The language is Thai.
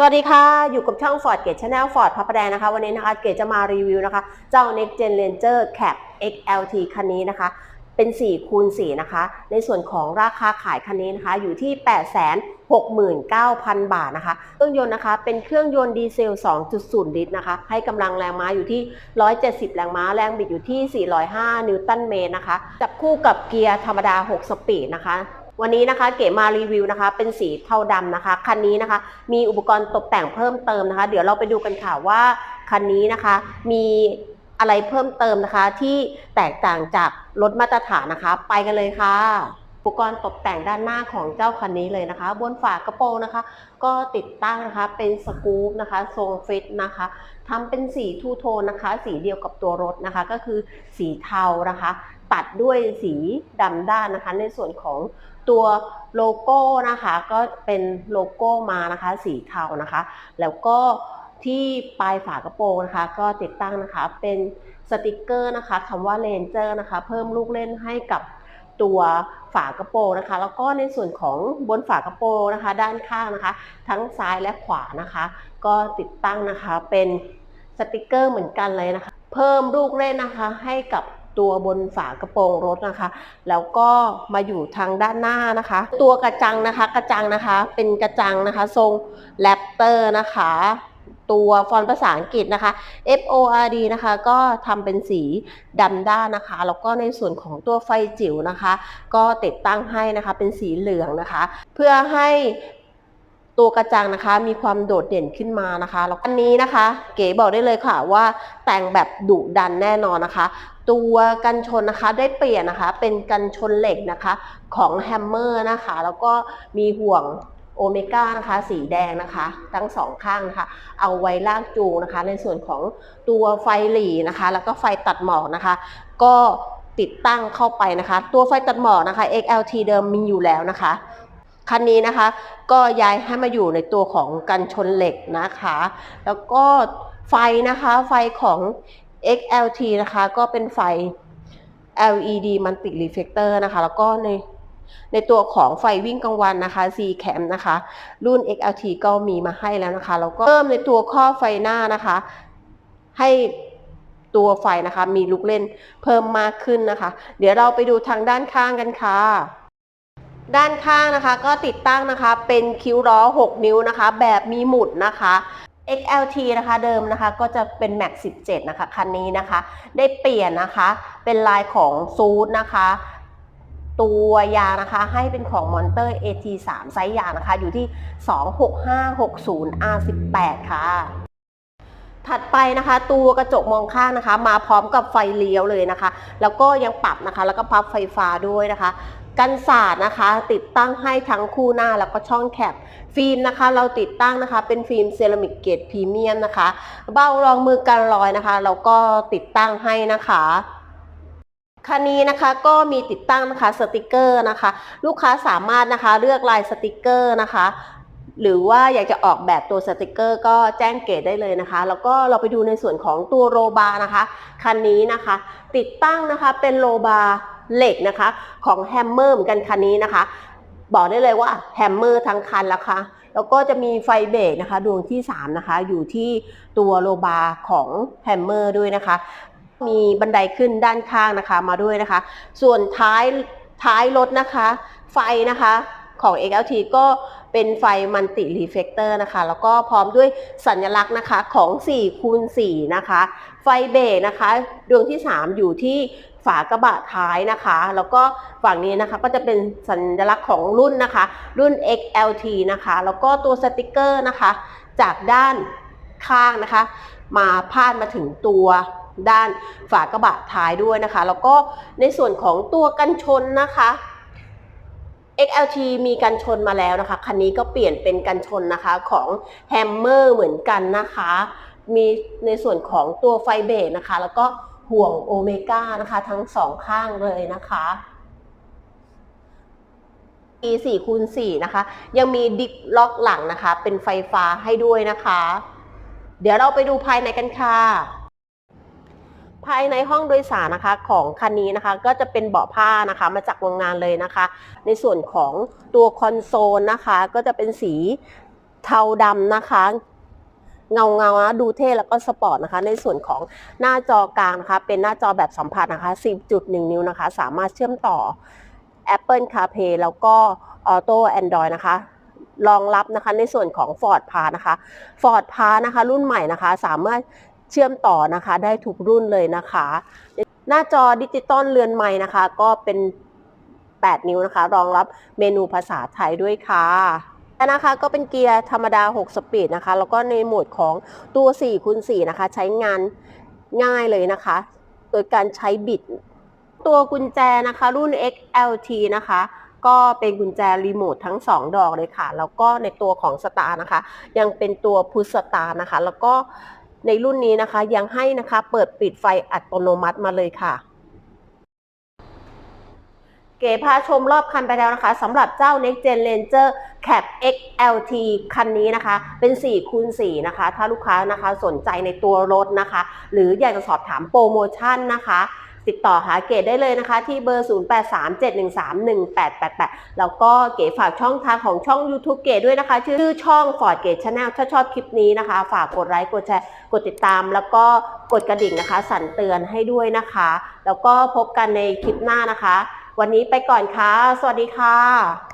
สวัสดีค่ะ อยู่กับช่อง Ford เกตชาแนล Ford พระปแดงนะคะ วันนี้นะคะ เกตจะมารีวิวนะคะ เจ้า Next Gen Ranger Cab XLT คันนี้นะคะ เป็น4คูณ4นะคะ ในส่วนของราคาขายคันนี้นะคะ อยู่ที่ 869,000 บาทนะคะ เครื่องยนต์นะคะ เป็นเครื่องยนต์ดีเซล 2.0 ลิตรนะคะ ให้กำลังแรงม้าอยู่ที่ 170 แรงม้า แรงบิดอยู่ที่ 405 นิวตันเมตรนะคะ จับคู่กับเกียร์ธรรมดา 6 สปีดนะคะ วันนี้นะคะเก๋มารีวิวนะคะ เป็นสีเทาดำนะคะ คันนี้นะคะ มีอุปกรณ์ตกแต่งเพิ่มเติมนะคะ เดี๋ยวเราไปดูกันค่ะว่าคันนี้นะคะ มีอะไรเพิ่มเติมนะคะ ที่แตกต่างจากรถมาตรฐานนะคะ ไปกันเลยค่ะ อุปกรณ์ตกแต่งด้านหน้าของเจ้าคันนี้เลยนะคะ บนฝากระโปรงนะคะ ก็ติดตั้งนะคะ เป็นสกู๊ปนะคะ ทรงฟิตนะคะทำเป็นสีทูโทนนะคะ สีเดียวกับตัวรถนะคะ ก็คือสีเทานะคะ ตัดด้วยสีดำด้านนะคะ ในส่วนของ ตัวโลโก้นะคะก็เป็นโลโก้มานะคะสีเทานะคะ แล้วก็ที่ปลายฝากระโปรงนะคะ ก็ติดตั้งนะคะเป็นสติกเกอร์นะคะคำว่าเลนเจอร์นะคะ เพิ่มลูกเล่นให้กับตัวฝากระโปรงนะคะ แล้วก็ในส่วนของบนฝากระโปรงนะคะ ด้านข้างนะคะ ทั้งซ้ายและขวานะคะ ก็ติดตั้งนะคะเป็นสติกเกอร์เหมือนกันเลยนะคะ เพิ่มลูกเล่นนะคะให้กับ ตัวบนฝากระโปรงรถนะคะ แล้วก็มาอยู่ทางด้านหน้านะคะ ตัวกระจังนะคะกระจังนะคะ เป็นกระจังนะคะ ทรงแรปเตอร์นะคะ ตัวฟอนต์ภาษาอังกฤษนะคะ F O R D นะคะ ก็ทำเป็นสีดำด้านนะคะ แล้วก็ในส่วนของตัวไฟจิ๋วนะคะ ก็ติดตั้งให้นะคะเป็นสีเหลืองนะคะ เพื่อให้ ตัวกระจังนะคะ มีความโดดเด่นขึ้นมานะคะแล้วอันนี้นะคะ เก๋บอกได้เลยค่ะว่าแต่งแบบดุดันแน่นอนนะคะ ตัวกันชนนะคะได้เปลี่ยนนะคะ เป็นกันชนเหล็กนะคะของแฮมเมอร์นะคะ แล้วก็มีห่วงโอเมก้านะคะสีแดงนะคะ ทั้งสองข้างนะคะ เอาไว้ลากจูงนะคะ ในส่วนของตัวไฟหลีนะคะ แล้วก็ไฟตัดหมอกนะคะ ก็ติดตั้งเข้าไปนะคะ ตัวไฟตัดหมอกนะคะ XLT เดิมมีอยู่แล้วนะคะ คันนี้นะคะ ก็ย้ายให้มาอยู่ในตัวของกันชนเหล็กนะคะ แล้วก็ไฟนะคะไฟของ XLT นะคะ ก็เป็นไฟ LED Multi Reflector นะคะ แล้วก็ในในตัวของไฟวิ่งกลางวันนะคะ C cam นะคะ รุ่น XLT ก็มีมาให้แล้วนะคะ แล้วก็เพิ่มในตัวข้อไฟหน้านะคะ ให้ตัวไฟนะคะ มีลูกเล่นเพิ่มมากขึ้นนะคะ เดี๋ยวเราไปดูทางด้านข้างกันค่ะ ด้านข้างนะคะก็ติดตั้งนะคะเป็นคิ้วล้อ 6 นิ้วนะคะ แบบมีหมุดนะคะ XLT นะคะเดิมนะคะก็จะเป็น Max 17 นะคะ คันนี้นะคะ ได้เปลี่ยนนะคะเป็นลายของซูดนะคะ ตัวยางนะคะให้เป็นของมอนเตอร์ AT3 ไซส์ยางนะคะ อยู่ที่ 26560 R18 ค่ะถัดไปนะคะ ตัวกระจกมองข้างนะคะ มาพร้อมกับไฟเลี้ยวเลยนะคะ แล้วก็ยังปรับนะคะ แล้วก็พับไฟฟ้าด้วยนะคะ กันศาสตร์นะคะ ติดตั้งให้ทั้งคู่หน้าแล้วก็ช่องแคปฟิล์มนะคะ เราติดตั้งนะคะ เป็นฟิล์มเซรามิกเกรดพรีเมียมนะคะ เบ้ารองมือกันรอยนะคะ เราก็ติดตั้งให้นะคะคันนี้นะคะก็มีติดตั้งนะคะสติกเกอร์นะคะ ลูกค้าสามารถนะคะเลือกลายสติกเกอร์นะคะ หรือว่าอยากจะออกแบบตัวสติกเกอร์ก็แจ้งเกตได้เลยนะคะ แล้วก็เราไปดูในส่วนของตัวโรบานะคะคันนี้นะคะ ติดตั้งนะคะเป็นโรบาร์ เหล็กนะคะของแฮมเมอร์เหมือนกันคันนี้นะคะ บอกได้เลยว่าแฮมเมอร์ทั้งคันแล้วค่ะแล้วก็จะมีไฟเบรกนะคะดวงที่ 3 นะคะ อยู่ที่ตัวโรบาร์ของแฮมเมอร์ด้วยนะคะ มีบันไดขึ้นด้านข้างนะคะมาด้วยนะคะ ส่วนท้ายท้ายรถนะคะ ไฟนะคะของ XLT ก็เป็นไฟมันติรีเฟกเตอร์นะคะ แล้วก็พร้อมด้วยสัญลักษณ์นะคะของ4คูณ4นะคะ ไฟเบรกนะคะ ดวงที่ 3 อยู่ที่ ฝากระบะท้ายนะคะ แล้วก็ฝั่งนี้นะคะก็จะเป็นสัญลักษณ์ของรุ่นนะคะ รุ่น XLT นะคะ แล้วก็ตัวสติกเกอร์นะคะ จากด้านข้างนะคะ มาพาดมาถึงตัวด้านฝากระบะท้ายด้วยนะคะ แล้วก็ในส่วนของตัวกันชนนะคะ XLT มีกันชนมาแล้วนะคะ คันนี้ก็เปลี่ยนเป็นกันชนนะคะของแฮมเมอร์เหมือนกันนะคะ มีในส่วนของตัวไฟเบรกนะคะ แล้วก็ ห่วงโอเมก้านะคะทั้งสองข้างเลยนะคะ e 4 คูณ4นะคะ ยังมีดิกล็อกหลังนะคะ เป็นไฟฟ้าให้ด้วยนะคะ เดี๋ยวเราไปดูภายในกันค่ะ ภายในห้องโดยสารนะคะของคันนี้นะคะ ก็จะเป็นเบาะผ้านะคะ มาจากโรงงานเลยนะคะ ในส่วนของตัวคอนโซลนะคะ ก็จะเป็นสีเทาดำนะคะ เงาเงาๆนะดูเท่แล้วก็สปอร์ตนะคะ ในส่วนของหน้าจอกลางนะคะ เป็นหน้าจอแบบสัมผัสนะคะ 10.1 นิ้วนะคะ สามารถเชื่อมต่อ Apple CarPlay แล้วก็ Auto Android นะคะรองรับนะคะในส่วนของ Ford p a นะคะ Ford p a นะคะ รุ่นใหม่นะคะ สามารถเชื่อมต่อนะคะ ได้ทุกรุ่นเลยนะคะ หน้าจอดิจิตอลเรือนใหม่นะคะ ก็เป็น 8 นิ้วนะคะ รองรับเมนูภาษาไทยด้วยค่ะ นะคะก็เป็นเกียร์ธรรมดา 6 สปีดนะคะ แล้วก็ในโหมดของตัว4คูณ4นะคะ ใช้งานง่ายเลยนะคะ โดยการใช้บิด ตัวกุญแจนะคะ รุ่น XLT นะคะ ก็เป็นกุญแจรีโมททั้ง 2 ดอกเลยค่ะ แล้วก็ในตัวของสตาร์นะคะ ยังเป็นตัวพุชสตาร์นะคะ แล้วก็ในรุ่นนี้นะคะยังให้นะคะเปิดปิดไฟอัตโนมัติมาเลยค่ะ เก๋พาชมรอบคันไปแล้วนะคะสำหรับเจ้า Next Gen Ranger Cab XLT คันนี้นะคะ เป็น4คูณ4นะคะ ถ้าลูกค้านะคะสนใจในตัวรถนะคะ หรืออยากจะสอบถามโปรโมชั่นนะคะ ติดต่อหาเก๋ได้เลยนะคะ ที่เบอร์ 0837131888 แล้วก็เก๋ฝากช่องทางของช่อง YouTube เก๋ด้วยนะคะ ชื่อช่อง Ford เก๋ Channel ถ้าชอบคลิปนี้นะคะ ฝากกดไลค์กดแชร์กดติดตาม แล้วก็กดกระดิ่งนะคะ สั่นเตือนให้ด้วยนะคะ แล้วก็พบกันในคลิปหน้านะคะ วันนี้ไปก่อนค่ะ สวัสดีค่ะ